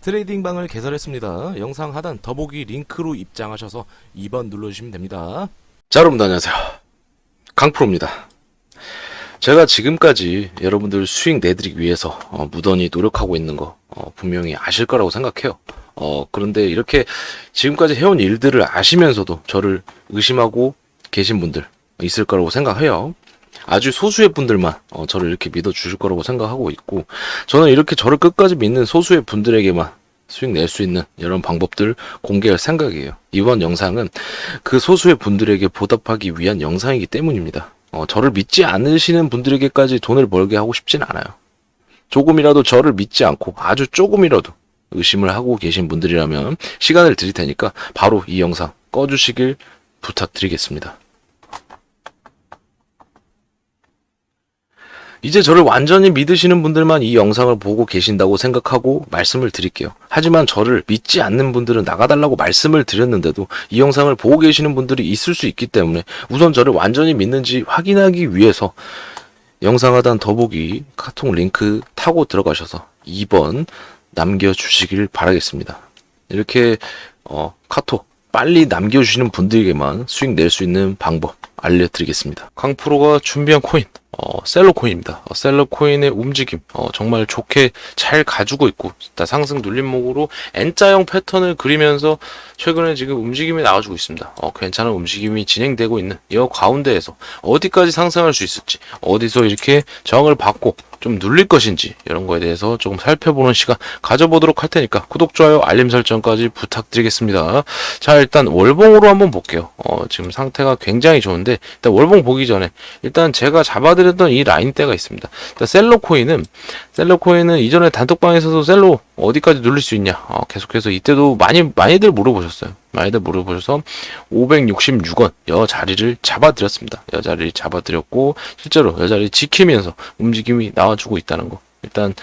트레이딩 방을 개설했습니다. 영상 하단 더보기 링크로 입장하셔서 2번 눌러주시면 됩니다. 자, 여러분들 안녕하세요. 강프로입니다. 제가 지금까지 여러분들 수익 내드리기 위해서 어, 무던히 노력하고 있는 거 어, 분명히 아실 거라고 생각해요. 어, 그런데 이렇게 지금까지 해온 일들을 아시면서도 저를 의심하고 계신 분들 있을 거라고 생각해요. 아주 소수의 분들만 어, 저를 이렇게 믿어 주실 거라고 생각하고 있고 저는 이렇게 저를 끝까지 믿는 소수의 분들에게만 수익 낼 수 있는 이런 방법들 공개할 생각이에요. 이번 영상은 그 소수의 분들에게 보답하기 위한 영상이기 때문입니다. 어, 저를 믿지 않으시는 분들에게까지 돈을 벌게 하고 싶진 않아요. 조금이라도 저를 믿지 않고 아주 조금이라도 의심을 하고 계신 분들이라면 시간을 드릴 테니까 바로 이 영상 꺼주시길 부탁드리겠습니다. 이제 저를 완전히 믿으시는 분들만 이 영상을 보고 계신다고 생각하고 말씀을 드릴게요. 하지만 저를 믿지 않는 분들은 나가달라고 말씀을 드렸는데도 이 영상을 보고 계시는 분들이 있을 수 있기 때문에 우선 저를 완전히 믿는지 확인하기 위해서 영상 하단 더보기 카톡 링크 타고 들어가셔서 2번 남겨주시길 바라겠습니다. 이렇게 어, 카톡 빨리 남겨주시는 분들에게만 수익 낼 수 있는 방법 알려드리겠습니다. 강프로가 준비한 코인 어, 셀러 코인입니다. 어, 셀러 코인의 움직임 어, 정말 좋게 잘 가지고 있고 일단 상승 눌림목으로 N자형 패턴을 그리면서 최근에 지금 움직임이 나와주고 있습니다. 어, 괜찮은 움직임이 진행되고 있는 이 가운데에서 어디까지 상승할 수 있을지 어디서 이렇게 저항을 받고 좀 눌릴 것인지 이런 거에 대해서 조금 살펴보는 시간 가져보도록 할 테니까 구독, 좋아요, 알림 설정까지 부탁드리겠습니다. 자 일단 월봉으로 한번 볼게요. 어, 지금 상태가 굉장히 좋은데 일단 월봉 보기 전에 일단 제가 잡아드 렸던 이 라인대가 있습니다. 일단 셀러 코인은 셀러 코인은 이전에 단톡방에서도 셀로 어디까지 눌릴 수 있냐 어, 계속해서 이때도 많이 많이들 물어보셨어요. 많이들 물어보셔서 566원 여 자리를 잡아드렸습니다. 여 자리를 잡아드렸고 실제로 여 자리 지키면서 움직임이 나와주고 있다는 거. 일단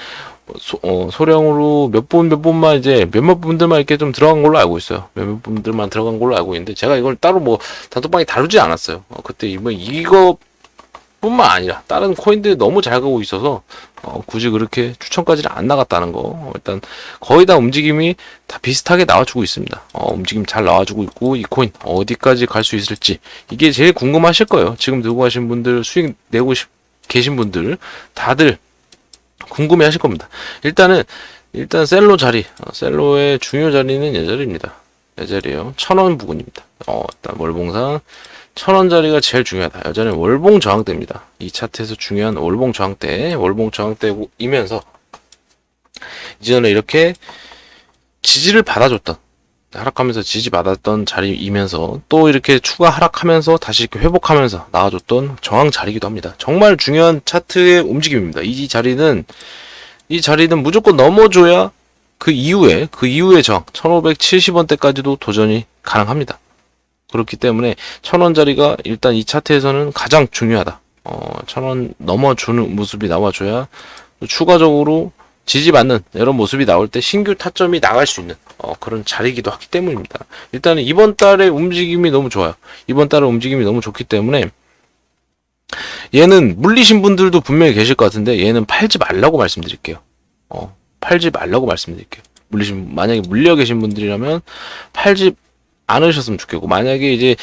소, 어, 소량으로 몇 분 몇 분만 이제 몇몇 분들만 이렇게 좀 들어간 걸로 알고 있어요. 몇몇 분들만 들어간 걸로 알고 있는데 제가 이걸 따로 뭐 단톡방에 다루지 않았어요. 어, 그때 이번 이거 뿐만 아니라 다른 코인들이 너무 잘 가고 있어서 어, 굳이 그렇게 추천까지는 안 나갔다는 거. 어, 일단 거의 다 움직임이 다 비슷하게 나와주고 있습니다. 어, 움직임 잘 나와주고 있고 이 코인 어디까지 갈 수 있을지. 이게 제일 궁금하실 거예요. 지금 들고 가신 분들 수익 내고 싶, 계신 분들 다들 궁금해 하실 겁니다. 일단은 일단 셀로 자리. 어, 셀로의 중요 자리는 이 자리에요. 천원 부근입니다. 어, 일단 월봉상 천원짜리가 제일 중요하다. 여전히 월봉 저항대입니다. 이 차트에서 중요한 월봉 저항대, 월봉 저항대이면서 이전에 이렇게 지지를 받아줬던 하락하면서 지지 받았던 자리이면서 또 이렇게 추가 하락하면서 다시 이렇게 회복하면서 나와줬던 저항 자리이기도 합니다. 정말 중요한 차트의 움직임입니다. 이 자리는 이 자리는 무조건 넘어줘야 그 이후에 그 이후의 저항 1570원대까지도 도전이 가능합니다. 그렇기 때문에 천 원짜리가 일단 이 차트에서는 가장 중요하다. 어, 천 원 넘어주는 모습이 나와줘야 추가적으로 지지받는 이런 모습이 나올 때 신규 타점이 나갈 수 있는 어, 그런 자리이기도 하기 때문입니다. 일단은 이번 달의 움직임이 너무 좋아요. 이번 달의 움직임이 너무 좋기 때문에 얘는 물리신 분들도 분명히 계실 것 같은데 얘는 팔지 말라고 말씀드릴게요. 어, 팔지 말라고 말씀드릴게요. 물리신 만약에 물려 계신 분들이라면 팔지 않으셨으면 좋겠고 만약에 이제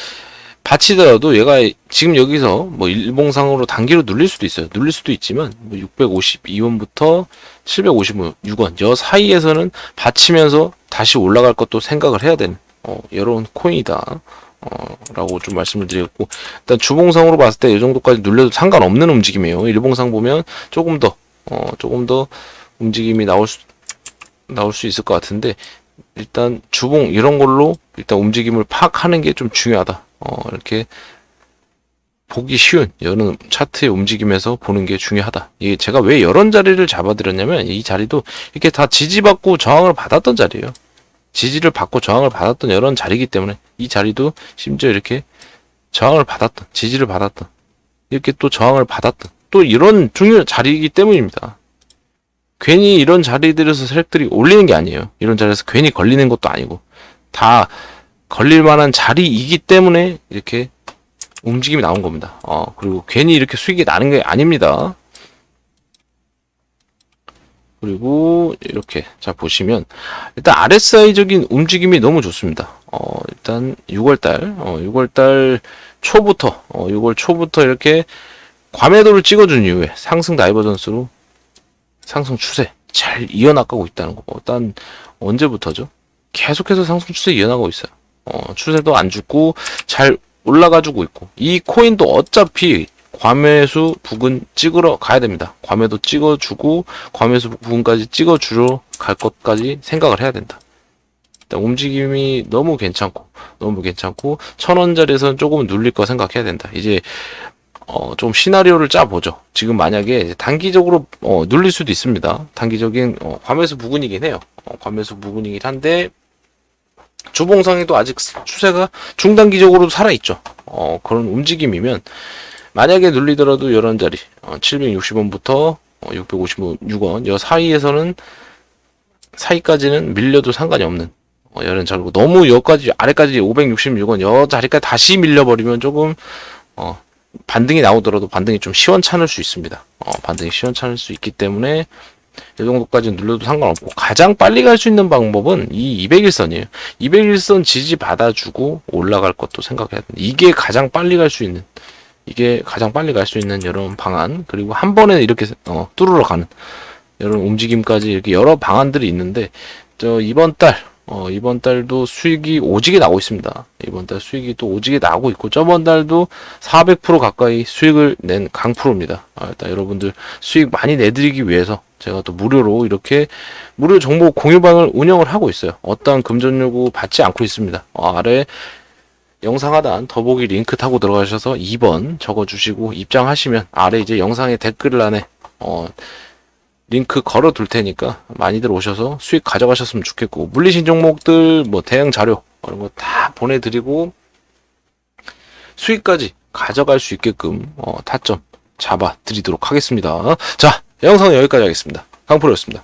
받치더라도 얘가 지금 여기서 뭐 일봉상으로 단기로 눌릴 수도 있어요. 눌릴 수도 있지만 뭐 652원부터 756원 여 사이에서는 받치면서 다시 올라갈 것도 생각을 해야 되는 어, 이런 코인이다. 어, 라고 좀 말씀을 드렸고 일단 주봉상으로 봤을 때 이 정도까지 눌려도 상관없는 움직임이에요. 일봉상 보면 조금 더 어, 조금 더 움직임이 나올 수 나올 수 있을 것 같은데 일단 주봉 이런 걸로 일단 움직임을 파악하는 게 좀 중요하다. 어, 이렇게 보기 쉬운 이런 차트의 움직임에서 보는 게 중요하다. 이게 제가 왜 이런 자리를 잡아드렸냐면 이 자리도 이렇게 다 지지받고 저항을 받았던 자리예요. 지지를 받고 저항을 받았던 이런 자리이기 때문에 이 자리도 심지어 이렇게 저항을 받았던 지지를 받았던 이렇게 또 저항을 받았던 또 이런 중요한 자리이기 때문입니다. 괜히 이런 자리들에서 세력들이 올리는 게 아니에요. 이런 자리에서 괜히 걸리는 것도 아니고 다 걸릴 만한 자리이기 때문에 이렇게 움직임이 나온 겁니다. 어, 그리고 괜히 이렇게 수익이 나는 게 아닙니다. 그리고 이렇게 자 보시면 일단 RSI적인 움직임이 너무 좋습니다. 어, 일단 6월달, 어, 6월달 초부터, 어, 6월 초부터 이렇게 과매도를 찍어준 이후에 상승 다이버전스로 상승 추세 잘 이어나가고 있다는 거. 일단 언제부터죠? 계속해서 상승 추세 이어나가고 있어요. 어, 추세도 안 죽고 잘 올라가주고 있고 이 코인도 어차피 과매수 부근 찍으러 가야 됩니다. 과매도 찍어주고 과매수 부근까지 찍어주러 갈 것까지 생각을 해야 된다. 일단 움직임이 너무 괜찮고 너무 괜찮고 천 원짜리에서는 조금 눌릴 거 생각해야 된다. 이제 어, 좀 시나리오를 짜보죠. 지금 만약에 단기적으로 어, 눌릴 수도 있습니다. 단기적인 어, 과매수 부근이긴 해요. 어, 과매수 부근이긴 한데 주봉상에도 아직 추세가 중단기적으로 살아있죠. 어, 그런 움직임이면 만약에 눌리더라도 이런 자리 어, 760원부터 어, 656원 여 사이에서는 사이까지는 밀려도 상관이 없는 어, 이런 자리고 너무 여기까지 아래까지 566원 여 자리까지 다시 밀려버리면 조금 어, 반등이 나오더라도 반등이 좀 시원찮을 수 있습니다. 어, 반등이 시원찮을 수 있기 때문에 이 정도까지 눌러도 상관없고 가장 빨리 갈 수 있는 방법은 이 201선이에요. 201선 지지 받아주고 올라갈 것도 생각해야 된다. 이게 가장 빨리 갈 수 있는 이게 가장 빨리 갈 수 있는 이런 방안 그리고 한 번에 이렇게 어, 뚫으러 가는 이런 움직임까지 이렇게 여러 방안들이 있는데 저 이번 달 어, 이번 달도 수익이 오지게 나고 있습니다. 이번 달 수익이 또 오지게 나고 있고 저번 달도 400% 가까이 수익을 낸 강프로입니다. 아, 일단 여러분들 수익 많이 내드리기 위해서 제가 또 무료로 이렇게 무료 정보 공유방을 운영을 하고 있어요. 어떠한 금전 요구 받지 않고 있습니다. 어, 아래 영상 하단 더보기 링크 타고 들어가셔서 2번 적어주시고 입장하시면 아래 이제 영상의 댓글란에 어, 링크 걸어 둘 테니까 많이들 오셔서 수익 가져가셨으면 좋겠고 물리신 종목들 뭐 대응 자료 이런 거 다 보내드리고 수익까지 가져갈 수 있게끔 어, 타점 잡아 드리도록 하겠습니다. 자 영상은 여기까지 하겠습니다. 강프로였습니다.